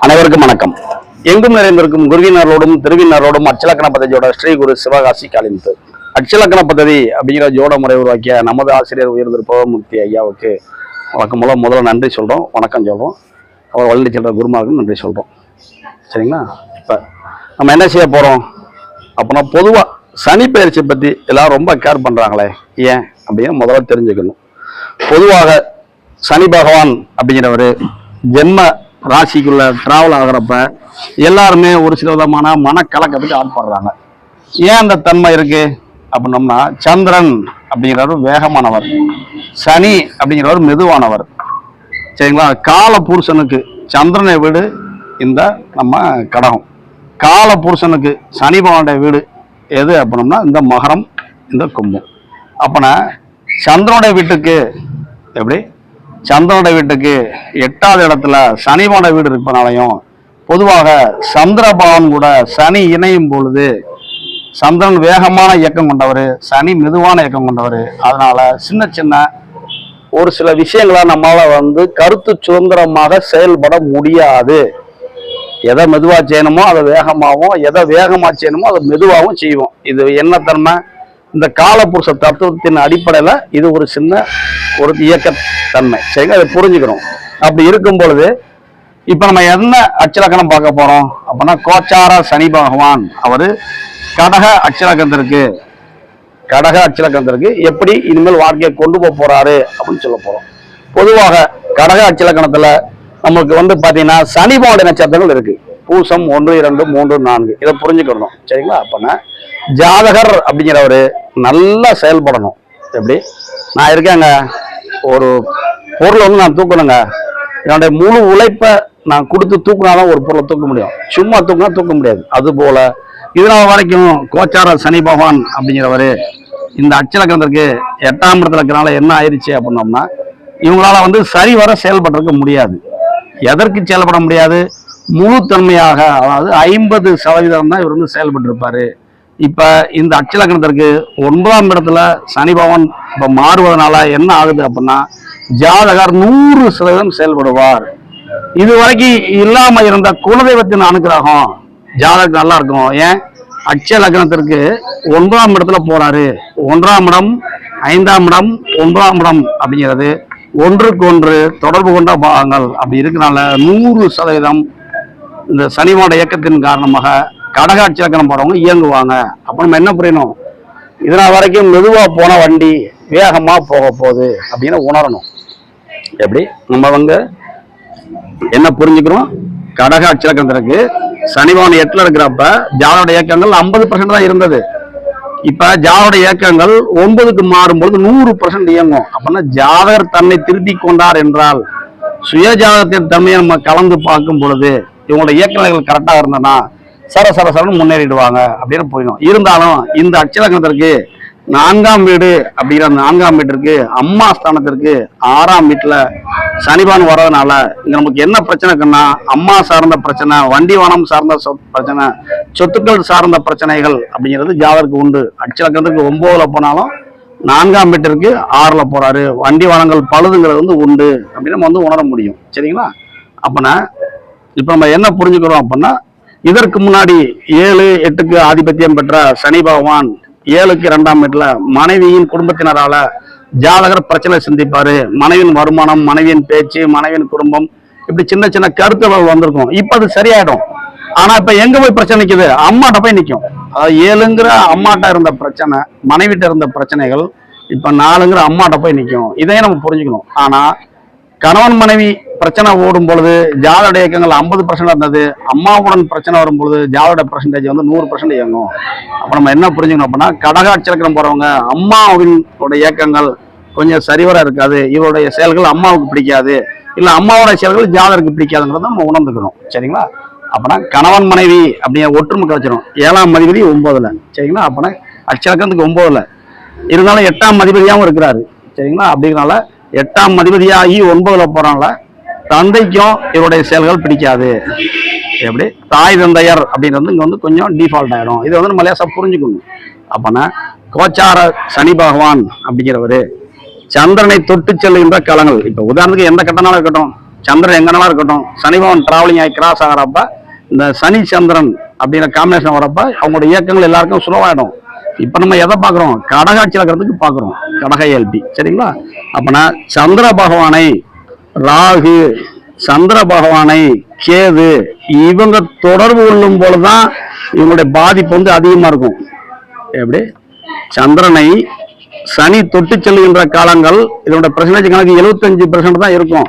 அனைவருக்கும் வணக்கம். எங்கும் நிறைந்திருக்கும் குருவினரோடும் திருவினரோடும் அச்சலக்கண பதவியோட ஸ்ரீ குரு சிவகாசி காலிந்து அச்சலக்கண பதவி அப்படிங்கிற ஜோட முறை உருவாக்கிய நமது ஆசிரியர் உயர்ந்திருப்பவர் முக்தி ஐயாவுக்கு வழக்கம் மூலம் முதல்ல நன்றி சொல்கிறோம் வணக்கம் சொல்கிறோம் அவர் வழி செல்கிற குருமாருக்கும் நன்றி சொல்கிறோம் சரிங்களா? இப்போ நம்ம என்ன செய்ய போகிறோம் அப்படின்னா பொதுவாக சனி பயிற்சி பற்றி எல்லாம் ரொம்ப கேர் பண்ணுறாங்களே ஏன்? அப்படின்னு முதல்ல தெரிஞ்சுக்கணும். பொதுவாக சனி பகவான் அப்படிங்கிறவர் ஜென்ம ராசிக்குள்ள டிராவல் ஆகுறப்ப எல்லாருமே ஒரு சில விதமான மனக்கலக்கத்துக்கு ஆட்படுறாங்க. ஏன் அந்த தன்மை இருக்கு? அப்படின்னோம்னா சந்திரன் அப்படிங்கிறவர் வேகமானவர். சனி அப்படிங்கிறவர் மெதுவானவர். சரிங்களா? கால புருஷனுக்கு சந்திரனை வீடு இந்த நம்ம கடகம். கால புருஷனுக்கு சனி பகவானுடைய வீடு எது அப்படின்னோம்னா இந்த மகரம் இந்த கும்பம். அப்பனா சந்திரனுடைய வீட்டுக்கு எப்படி? சந்திரனோட வீட்டுக்கு எட்டாவது இடத்துல சனிவோட வீடு இருப்பனாலையும் பொதுவாக சந்திரபவன் கூட சனி இணையும் பொழுது சந்திரன் வேகமான இயக்கம் கொண்டவர் சனி மெதுவான இயக்கம் கொண்டவர். அதனால சின்ன சின்ன ஒரு சில விஷயங்களை நம்மளால் வந்து கருத்து சுதந்திரமாக செயல்பட முடியாது. எதை மெதுவாக செய்யணுமோ அதை வேகமாகவும் எதை வேகமாக செய்யணுமோ அதை மெதுவாகவும் செய்வோம். இது என்ன தன்மை? இந்த காலப்புருஷ தத்துவத்தின் அடிப்படையில் இது ஒரு சின்ன ஒரு இயக்கத்தன்மை. சரிங்க அதை புரிஞ்சுக்கணும். அப்படி இருக்கும் பொழுது இப்போ நம்ம என்ன அச்சலக்கணம் பார்க்க போகிறோம் அப்படின்னா கோச்சார சனி பகவான். அவர் கடக அச்சலக்கணத்திற்கு கடக அச்சலக்கணத்திற்கு எப்படி இனிமேல் வாழ்க்கையை கொண்டு போக போகிறாரு அப்படின்னு சொல்ல போகிறோம் பொதுவாக கடக அச்சலக்கணத்தில் நமக்கு வந்து பார்த்தீங்கன்னா சனி பகவானுடைய நட்சத்திரங்கள் இருக்குது பூசம் ஒன்று இரண்டு மூன்று நான்கு. இதை புரிஞ்சுக்கணும். சரிங்களா? அப்படின்னா ஜாதகர் அப்படிங்கிறவர் நல்லா செயல்படணும். எப்படி? நான் இருக்கேங்க. ஒரு பொருளை வந்து நான் தூக்கணுங்க. என்னுடைய முழு உழைப்பை நான் கொடுத்து தூக்குனாதான் ஒரு பொருளை தூக்க முடியும். சும்மா தூக்கினா தூக்க முடியாது. அது போல இதனால் வரைக்கும் கோச்சார சனி பகவான் அப்படிங்கிறவர் இந்த அச்சலக்கணத்திற்கு எட்டாம் இடத்துல இருக்கிறனால என்ன ஆயிடுச்சு அப்படின்னோம்னா இவங்களால வந்து சரிவர செயல்படுறதுக்கு முடியாது. எதற்கு செயல்பட முடியாது? முழு தன்மையாக அதாவது ஐம்பது சதவீதம் தான் இவர் வந்து செயல்பட்டு இருப்பாரு இப்போ இந்த அச்சலக்கணத்திற்கு ஒன்பதாம் இடத்துல சனி பகவான் இப்போ மாறுவதனால என்ன ஆகுது அப்படின்னா ஜாதகர் நூறு சதவீதம் செயல்படுவார். இது வரைக்கும் இருந்த குலதெய்வத்தின் அனுகிரகம் ஜாதகம் நல்லா இருக்கும். ஏன்? அட்சய லக்னத்திற்கு ஒன்பதாம் இடத்துல போறாரு. ஒன்றாம் இடம் ஐந்தாம் இடம் ஒன்பதாம் இடம் அப்படிங்கிறது ஒன்றுக்கு ஒன்று தொடர்பு கொண்ட பாகங்கள். அப்படி இருக்கிறனால நூறு சதவீதம் இந்த சனிவோட இயக்கத்தின் காரணமாக கடகாட்சி இலக்கணம் போறவங்க இயங்குவாங்க. அப்ப நம்ம என்ன புரியணும்? இதனால் வரைக்கும் மெதுவா போன வண்டி வேகமா போக போகுது அப்படின்னு உணரணும். எப்படி? நம்ம வந்து என்ன புரிஞ்சுக்கிறோம்? கடக அச்சலக்கணத்திற்கு சனிவான எட்டுல இருக்கிறப்ப ஜாலோட இயக்கங்கள் ஐம்பது பர்சன்ட் தான் இருந்தது. இப்ப ஜாதோட இயக்கங்கள் ஒன்பதுக்கு மாறும்பொழுது நூறு பர்சன்ட் இயங்கும். அப்படின்னா ஜாதகர் தன்னை திருத்தி கொண்டார் என்றால் சுய ஜாதகத்தின் தன்மையை நம்ம கலந்து பார்க்கும் பொழுது இவங்களோட இயக்கங்கள் கரெக்டா இருந்தனா சர சர சரன்னு முன்னேறிடுவாங்க அப்படின்னு போயிடும் இருந்தாலும் இந்த அச்சலக்கணத்திற்கு நான்காம் வீடு அப்படிங்கிற அந்த நான்காம் வீட்டிற்கு அம்மா ஸ்தானத்திற்கு ஆறாம் வீட்டில் சனிபான் வர்றதுனால இங்க நமக்கு என்ன பிரச்சனைக்குன்னா அம்மா சார்ந்த பிரச்சனை வண்டி வானம் சார்ந்த பிரச்சனை சொத்துக்கள் சார்ந்த பிரச்சனைகள் அப்படிங்கிறது ஜாதருக்கு உண்டு. அச்சலக்கணத்துக்கு ஒன்பதுல போனாலும் நான்காம் வீட்டிற்கு ஆறுல போறாரு. வண்டி வானங்கள் பழுதுங்கிறது வந்து உண்டு அப்படின்னு நம்ம வந்து உணர முடியும். சரிங்களா? அப்பனா இப்போ நம்ம என்ன புரிஞ்சுக்கிறோம் அப்படின்னா இதற்கு முன்னாடி ஏழு எட்டுக்கு ஆதிபத்தியம் பெற்ற சனி பகவான் ஏழுக்கு இரண்டாம் வீட்டுல மனைவியின் குடும்பத்தினரால ஜாதகர் பிரச்சனை சிந்திப்பாரு. மனைவியின் வருமானம் மனைவியின் பேச்சு மனைவியின் குடும்பம் இப்படி சின்ன சின்ன கருத்துகள் வந்திருக்கும். இப்ப அது சரியாயிடும். ஆனா இப்ப எங்க போய் பிரச்சனை நிக்குது? அம்மாட்ட போய் நிக்கும். அதாவது ஏழுங்கிற அம்மாட்ட இருந்த பிரச்சனை மனைவிட்ட இருந்த பிரச்சனைகள் இப்ப நாலுங்கிற அம்மாட்ட போய் நிக்கும். இதையும் நம்ம புரிஞ்சுக்கணும். ஆனா கணவன் மனைவி பிரச்சனை ஓடும் பொழுது ஜாதக இயக்கங்கள் ஐம்பது பர்சன்ட் இருந்தது. அம்மாவுடன் பிரச்சனை வரும் பொழுது ஜாதக பர்சன்டேஜ் வந்து நூறு பர்சன்ட் இயங்கும். அப்போ நம்ம என்ன புரிஞ்சுக்கணும் அப்படின்னா கடகாட்சலக்கணம் போகிறவங்க அம்மாவின் இயக்கங்கள் கொஞ்சம் சரிவர இருக்காது. இவருடைய செயல்கள் அம்மாவுக்கு பிடிக்காது. இல்லை அம்மாவோட செயல்கள் ஜாதகருக்கு பிடிக்காதுங்கிறத நம்ம உணர்ந்துக்கணும். சரிங்களா? அப்பனா கணவன் மனைவி அப்படிங்கிற ஒற்றுமை கிடைச்சிடும் ஏழாம் மதிபதி ஒன்பதுல சரிங்களா? அப்பனா அச்சலக்கத்துக்கு ஒன்பதுல இருந்தாலும் எட்டாம் மதிபதியாகவும் இருக்கிறாரு. சரிங்களா? அப்படிங்கிறனால எட்டாம் மதிபதியாகி ஒன்பதுல போகிறனால தந்தைக்கும் இவருடைய செயல்கள் பிடிக்காது. எப்படி? தாய் தந்தையர் அப்படின்றது இங்கே வந்து கொஞ்சம் டிஃபால்ட் ஆகிடும் இதை வந்து நம்ம லேசா புரிஞ்சுக்கணும். அப்போனா கோச்சார சனி பகவான் அப்படிங்கிறவர் சந்திரனை தொட்டு செல்லுகின்ற களங்கள் இப்போ உதாரணத்துக்கு எந்த கட்டனாலும் இருக்கட்டும்? சந்திரன் எங்கனாலும் இருக்கட்டும். சனி பகவான் டிராவலிங் ஆகி கிராஸ் ஆகிறப்ப இந்த சனி சந்திரன் அப்படிங்கிற காம்பினேஷன் வரப்ப அவங்களோட இயக்கங்கள் எல்லாருக்கும் சுலவாயிடும் இப்போ நம்ம எதை பார்க்குறோம்? கடகாட்சியில் இருக்கிறதுக்கு பார்க்குறோம். கடக இயல்பி சரிங்களா? அப்போனா சந்திர பகவானை ராகு சந்திர பகவானை கேது இவங்க தொடர்பு கொள்ளும் பொழுதுதான் இவங்களுடைய பாதிப்பு வந்து அதிகமா இருக்கும். எப்படி? சந்திரனை சனி தொட்டு செல்லுகின்ற காலங்கள் இதனுடைய பிரசனேஜ் கணக்கு எழுபத்தஞ்சு பெர்சன்ட் தான் இருக்கும்.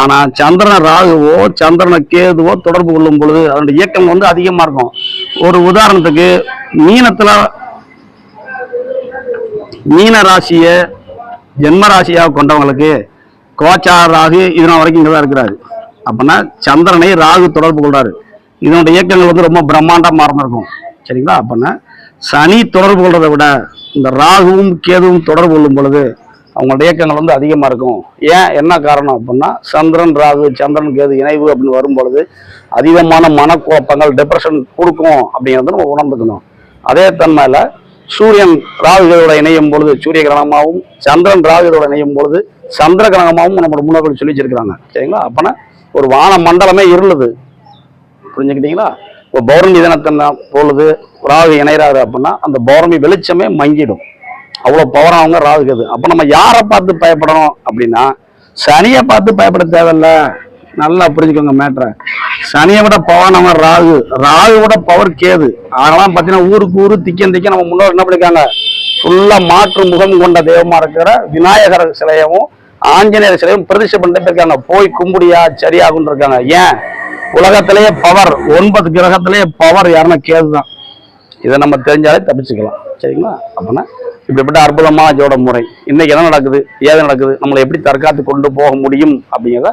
ஆனா சந்திரன் ராகுவோ சந்திரனை கேதுவோ தொடர்பு கொள்ளும் பொழுது அதனுடைய இயக்கம் வந்து அதிகமா இருக்கும். ஒரு உதாரணத்துக்கு மீனத்துல மீன ராசிய ஜென்ம ராசியாக கொண்டவங்களுக்கு கோச்சார ராகு இதனால் வரைக்கும் இங்கே தான் இருக்கிறாரு. அப்படின்னா சந்திரனை ராகு தொடர்பு கொள்றாரு. இதனுடைய இயக்கங்கள் வந்து ரொம்ப பிரம்மாண்டமாக மறந்துருக்கும் சரிங்களா? அப்படின்னா சனி தொடர்பு கொள்றதை விட இந்த ராகுவும் கேதுவும் தொடர்பு கொள்ளும் பொழுது அவங்களோட இயக்கங்கள் வந்து அதிகமாக இருக்கும். ஏன்? என்ன காரணம் அப்படின்னா சந்திரன் ராகு சந்திரன் கேது இணைவு அப்படின்னு வரும் பொழுது அதிகமான மனக்குழப்பங்கள் டிப்ரெஷன் கொடுக்கும் அப்படிங்கிறது நம்ம உணர்ந்துக்கணும். அதே தன்மையில் சூரியன் ராகுகளோட இணையும் பொழுது சூரிய கிரகணமாகவும் சந்திரன் ராகுகளோட இணையும் பொழுது சந்திர கிரகமாகவும் நம்மளோட முன்னோர்கள் சொல்லி வச்சிருக்கிறாங்க சரிங்களா? அப்போனா ஒரு வான மண்டலமே இருளுது புரிஞ்சுக்கிட்டீங்களா? இப்போ பௌர்ணமி தினத்தின் பொழுது ராகு இணைகிறாரு அப்படின்னா அந்த பௌர்ணமி வெளிச்சமே மங்கிடும். அவ்வளோ பவரானவங்க ராகு கேது அப்போ நம்ம யாரை பார்த்து பயப்படணும் அப்படின்னா சனியை பார்த்து பயப்பட தேவையில்ல. நல்லா புரிஞ்சுக்கோங்க மேட்ரை சனியை விட பவானவன் ராகு. ராகு விட பவர் கேது. அதெல்லாம் பார்த்தீங்கன்னா ஊருக்கு ஊரு திக்கம் திக்க நம்ம முன்னோர் என்ன பண்ணிருக்காங்க? ஃபுல்லாக மாற்று முகம் கொண்ட தெய்வமாக இருக்கிற விநாயகர் சிலையவும் ஆஞ்சநேயர் சிலையும் பிரதிஷ்டை பண்ணிட்டு இருக்காங்க போய் கும்புடியா சரியாகுன்னு இருக்காங்க. ஏன்? உலகத்திலேயே பவர் ஒன்பது கிரகத்திலேயே பவர் யாருன்னா கேதுதான். இதை நம்ம தெரிஞ்சாலே தப்பிச்சுக்கலாம். சரிங்களா? அப்படின்னா இப்படிப்பட்ட அற்புதமான ஜோட முறை. இன்னைக்கு என்ன நடக்குது? ஏது நடக்குது? நம்மளை எப்படி தற்காத்து கொண்டு போக முடியும்? அப்படிங்கிறத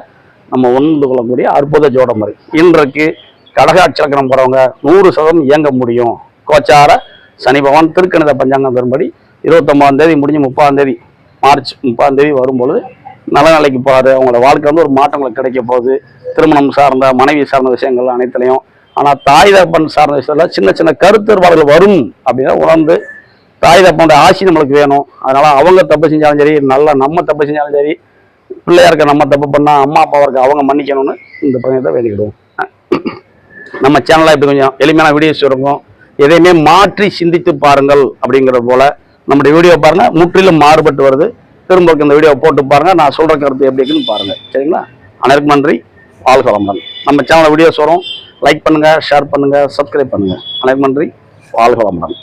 நம்ம உணர்ந்து கொள்ளக்கூடிய அற்புத ஜோட முறை. இன்றைக்கு கடகாட்சலக்கணம் போறவங்க நூறு சதவீதம் இயங்க முடியும். கோச்சார சனி பகவான் திருக்கணித பஞ்சாங்கத்தின்படி இருபத்தொம்பதாம் தேதி முடிஞ்சு முப்பதாம் தேதி மார்ச் முப்பதாம் தேதி வரும்பொழுது நல்ல நிலைக்கு போறாரு அவங்களோட வாழ்க்கை வந்து ஒரு மாற்றங்களுக்கு கிடைக்க போகுது. திருமணம் சார்ந்த மனைவி சார்ந்த விஷயங்கள் அனைத்துலையும். ஆனால் தாய் தப்பன் சார்ந்த விஷயத்தில் சின்ன சின்ன கருத்துருவாடுகள் வரும் அப்படின்னா உணர்ந்து தாய் தப்பனோட ஆசி நம்மளுக்கு வேணும். அதனால அவங்க தப்பு செஞ்சாலும் சரி நல்லா நம்ம தப்பு செஞ்சாலும் சரி பிள்ளையாருக்கு நம்ம தப்பு பண்ணால் அம்மா அப்பா இருக்க அவங்க மன்னிக்கணும்னு இந்த பையனை வேண்டிக்கிடுவோம் நம்ம சேனலாக இப்படி கொஞ்சம் எளிமையான வீடியோஸ் இருக்கும். எதையுமே மாற்றி சிந்தித்து பாருங்கள் அப்படிங்கிறது போல. நம்முடைய வீடியோ பாருங்கள் முற்றிலும் மாறுபட்டு வருது. திரும்ப இந்த வீடியோ போட்டு பாருங்க. நான் சொல்ற கருத்து எப்படி இருக்குன்னு பாருங்க. சரிங்களா? அனைவருக்கும் நன்றி. வாழ்க வளமுடன். நம்ம சேனல் வீடியோஸ் வரும். லைக் பண்ணுங்க ஷேர் பண்ணுங்க சப்ஸ்கிரைப் பண்ணுங்க. அனைவருக்கும் நன்றி. வாழ்க வளமுடன்.